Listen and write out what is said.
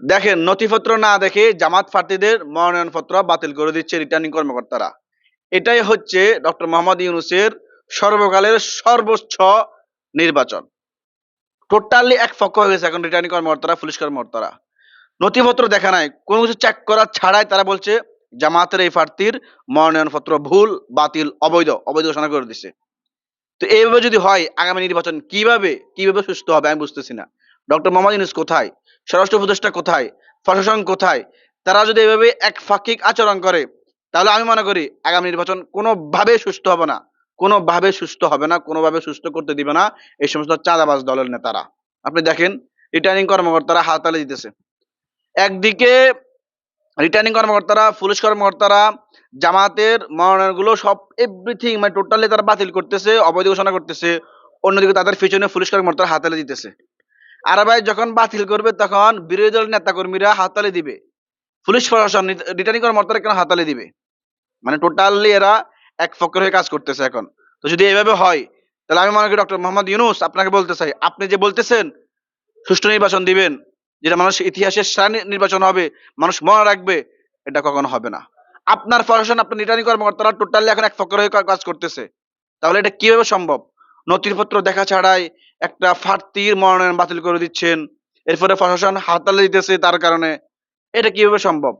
দেখেন, নথিপত্র না দেখে জামাত প্রার্থীদের মনোনয়নপত্র বাতিল করে দিচ্ছে রিটার্নিং কর্মকর্তারা। এটাই হচ্ছে ডক্টর মোহাম্মদ ইউনুসের সর্বকালের সর্বোচ্চ নির্বাচন। টোটালি এক পক্ষ হয়ে গেছে এখন রিটার্নিং কর্মকর্তারা, পুলিশ কর্মকর্তারা। নথিপত্র দেখা নাই, কোনো কিছু চেক করা ছাড়াই তারা বলছে জামাতের এই প্রার্থীর মনোনয়নপত্র ভুল, বাতিল, অবৈধ অবৈধ ঘোষণা করে দিছে। তো এইভাবে যদি হয়, আগামী নির্বাচন কীভাবে কীভাবে সুস্থ হবে আমি বুঝতেছি না। ডক্টর মোহাম্মদ ইউনুস কোথায়? স্বরাষ্ট্র উপদেষ্টা কোথায়? প্রশাসন কোথায়? তারা যদি এভাবে এক ফাকিক আচরণ করে, তাহলে আমি মনে করি আগামী নির্বাচন কোনোভাবে সুস্থ হবে না। কোনোভাবে সুস্থ হবে না, কোনোভাবে সুস্থ করতে দিবে না এই সমস্ত চাঁদাবাজ দলের নেতারা। আপনি দেখেন রিটার্নিং কর্মকর্তারা হাততালি দিতেছে। একদিকে রিটার্নিং কর্মকর্তারা, পুলিশ কর্মকর্তারা, জামাতের মনোনয়নগুলো সব এভরিথিং মানে টোটালি তারা বাতিল করতেছে, অবৈধ ঘোষণা করতেছে। অন্যদিকে তাদের পিছনে পুলিশ কর্মকর্তারা হাততালি দিতেছে। আর ভাই যখন বাতিল করবে, তখন বিরোধী দলের নেতাকর্মীরা হাততালি দিবে। পুলিশ প্রশাসন রিটার্নিং কর্মকর্তারা কেন হাততালি দিবে? মানে টোটালি এরা এক ফকর হয়ে কাজ করতেছে এখন। তো যদি এইভাবে হয়, তাহলে আমি মনে করি ডক্টর মোহাম্মদ ইউনুস আপনাকে বলতে চাই, আপনি যে বলতেছেন, সুষ্ঠু নির্বাচন দিবেন, যেটা মানুষ ইতিহাসের সেরা নির্বাচন হবে, মানুষ মনে রাখবে, এটা কখনো হবে না। আপনার প্রশাসন, আপনার রিটার্নিং কর্মকর্তারা টোটালি এখন এক ফকর হয়ে কাজ করতেছে। তাহলে এটা কীভাবে সম্ভব? নথিপত্র দেখা ছাড়াই একটা প্রার্থীর মনোনয়ন বাতিল করে দিচ্ছেন। এরপরে প্রশাসন হাততালি দিতেছে তার কারণে। এটা কীভাবে সম্ভব?